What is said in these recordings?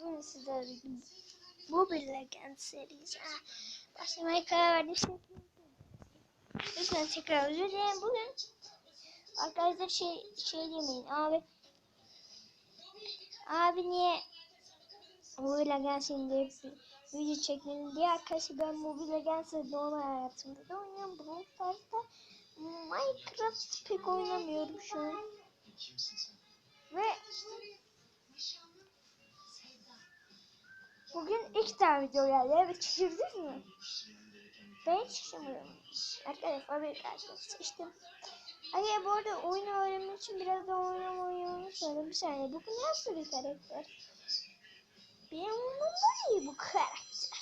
bugün sizlerle bu bir Legend serisi başlamaya karar verdim. Şimdi- Lütfen tekrar özür dilerim. Bugün arkadaşlar şey şey demeyin abi abi niye Mobile Legends indirip video çekmedim diye arkadaşlar ben Mobile Legends'ı normal hayatımda da oynuyorum. Brawl Stars'ta Minecraft pek oynamıyorum şu an. Ve bugün ilk tane video geldi. Evet şaşırdınız mı? Ben hiç şaşırmıyorum. Arkadaşlar bir arkadaş seçtim. Hayır bu arada oyunu öğrenmek için biraz da oynamayı unutmadım. Bir saniye bugün nasıl bir karakter? Benim umurumda değil bu karakter.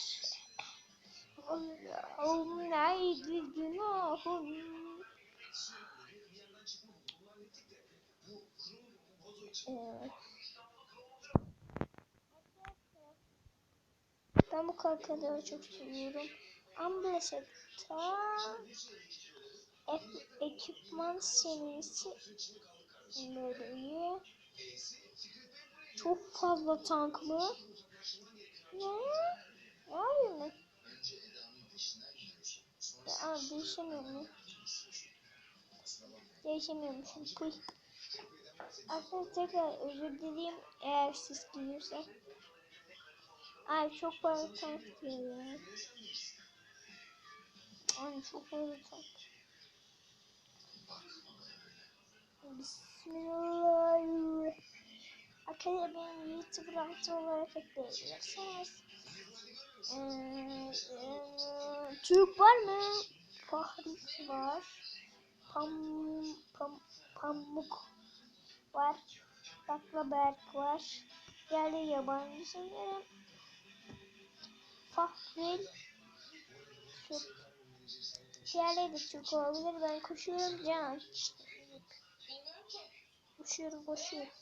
Allah'ım neydi günahım? Ee, Ben bu karakterleri çok seviyorum. Ambleset'ta ekipman serisi böyle çok fazla tank mı? Ne? Abi mi? Ya değişemiyorum. Değişemiyormuşum. Puy. Aslında tekrar özür dileyim eğer siz geliyorsa. Ay çok fazla tank ya. Ay çok fazla tank. Bismillahirrahmanirrahim. Arkadaşlar benim YouTube rahatı olarak ekleyebilirsiniz. Ee, e, Türk var mı? Fahri var. Pam, pam, pamuk var. Baklaberk var. Yerli yabancı sanırım. Türk. Diğerleri de Türk olabilir. Ben koşuyorum can. Koşuyorum koşuyorum.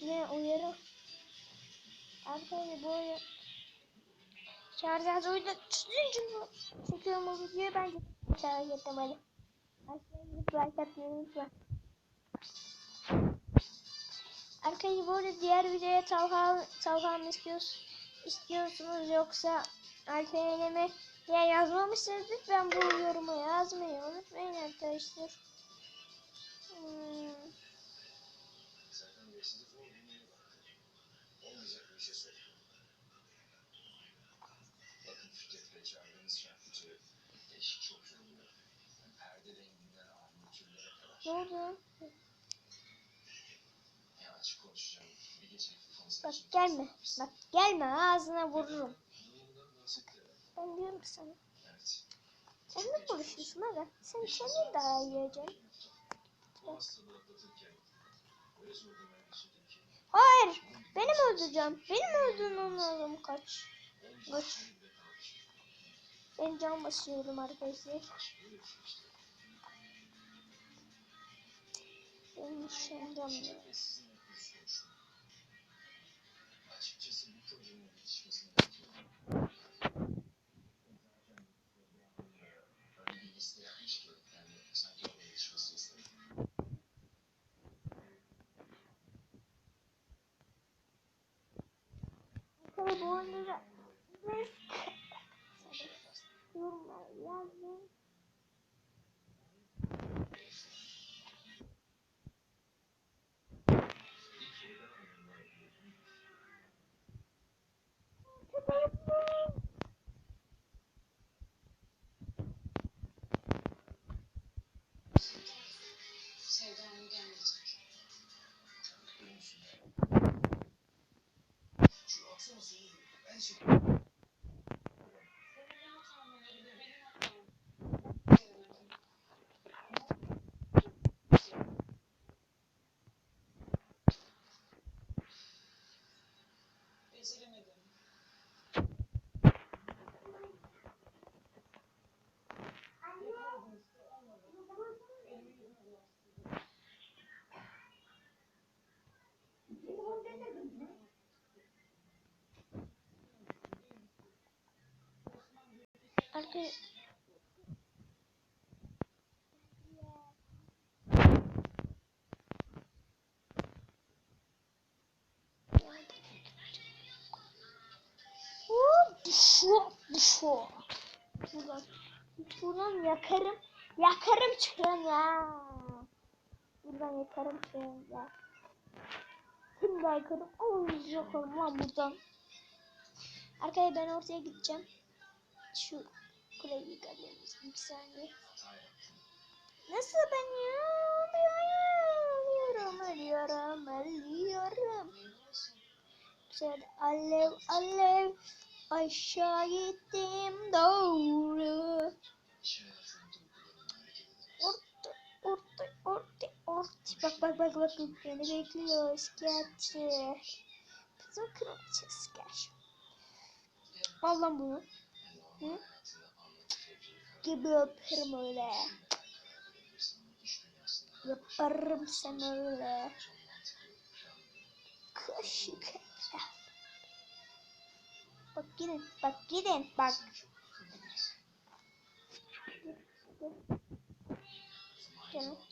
Ne uyarı? Arkadaşlar bu Şarj az oyunda çünkü çekiyorum o videoyu bence şarj etmeli. Arkadaşlar like atmayı unutma. Arkadaşlar bu arada diğer videoya Talha Talha istiyoruz, istiyorsunuz yoksa Alperen'e ya yazmamışsınız lütfen bu yoruma yazmayı unutmayın arkadaşlar. Ne oldu? Bak gelme. Bak gelme ağzına vururum. Bahsetti. Ben diyorum sana. Sen ne konuşuyorsun aga? Sen kendin daha iyi yiyeceksin. Hayır. Benim öldüreceğim. Benim öldürmem lazım kaç. Kaç. Ben can basıyorum arkadaşlar. Benim şu an can Şu aksana Arkadaşlar Bufo, bufo. Buradan, buradan yakarım. Yakarım çıkarım ya. Buradan yakarım çıkarım ya. Şimdi yakarım. Oy yakarım lan buradan. Arkaya ben ortaya gideceğim. Şu kuleyi yıkabilir misin? Bir saniye. Nasıl ben ya? Ölüyorum, ölüyorum, ölüyorum. Şöyle alev alev aşağı gittim doğru. Orta, orta, orta, orta. Bak bak bak bak. Beni bekliyor sketçi. Bizim kraliçe sketç. Al lan bunu. fevri gibi öperim öyle. Yaparım sen öyle. Kaşık etraf. Bak gidin, bak gidin, bak. Canım.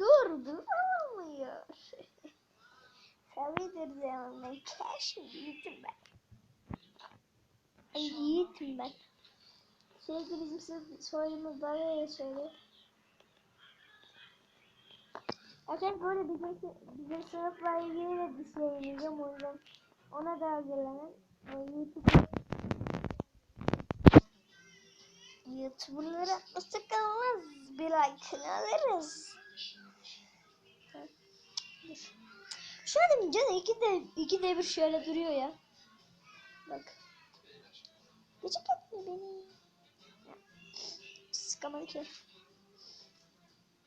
Dur dur olmuyor. Sevidir zaman ben keşke yiğitim ben. Ay yiğitim ben. Sürekli bizim soyumuz böyle söylüyor. Arkadaşlar böyle bizim, bizim sınıfla ilgili de bir şey yiyeceğim o yüzden ona da hazırlanın. YouTube YouTuber'lara olmaz. Bir like'ını alırız. Şu adam canı iki de iki de bir şöyle duruyor ya. Bak. Gıcık etme beni. Sıkamadı ki.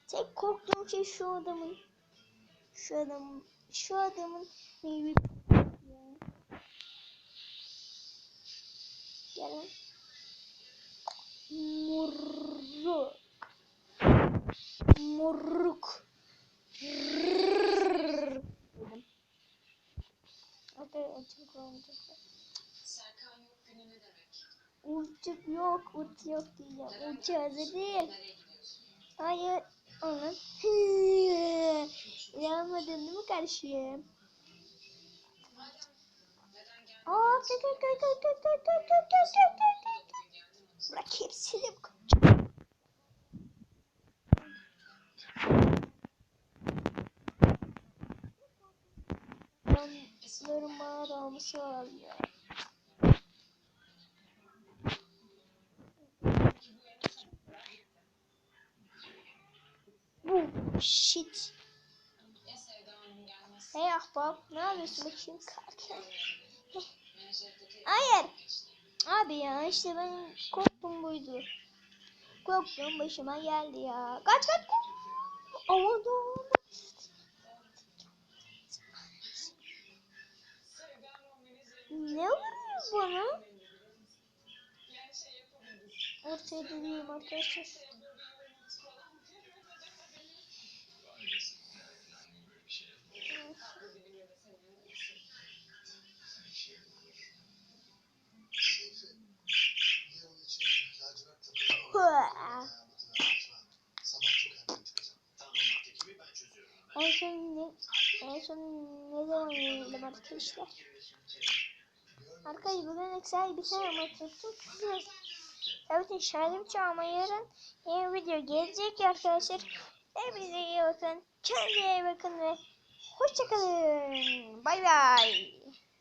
Tek korktuğum şey şu adamın. Şu adamın. Şu adamın meyve. Gel. Moruk. Uç yok diyeceğim. Uç hazır değil. Hayır, onun. Kardeşim? Madem neden geldin? Aa, kay kay kay kay kay kay kay kay kay kay kay kay. Bırak hepsini bu Onların bana da olması lazım ya. Bu shit. Hey ahbap, ne yapıyorsun bakayım kalk. Hayır. Abi ya işte ben korktum buydu. Korktum başıma geldi ya. Kaç kaç. Aman Hanım menajeri Ne vuruyor bana? Ortaya dönüyorum arkadaşlar. Yayınladım arkadaşlar? Arkadaşlar bugün Excel bir yaptım. Biraz Evet inşallah ama yarın yeni video gelecek arkadaşlar. Hepinize iyi bakın. Kendinize iyi bakın ve hoşçakalın. Bay bay.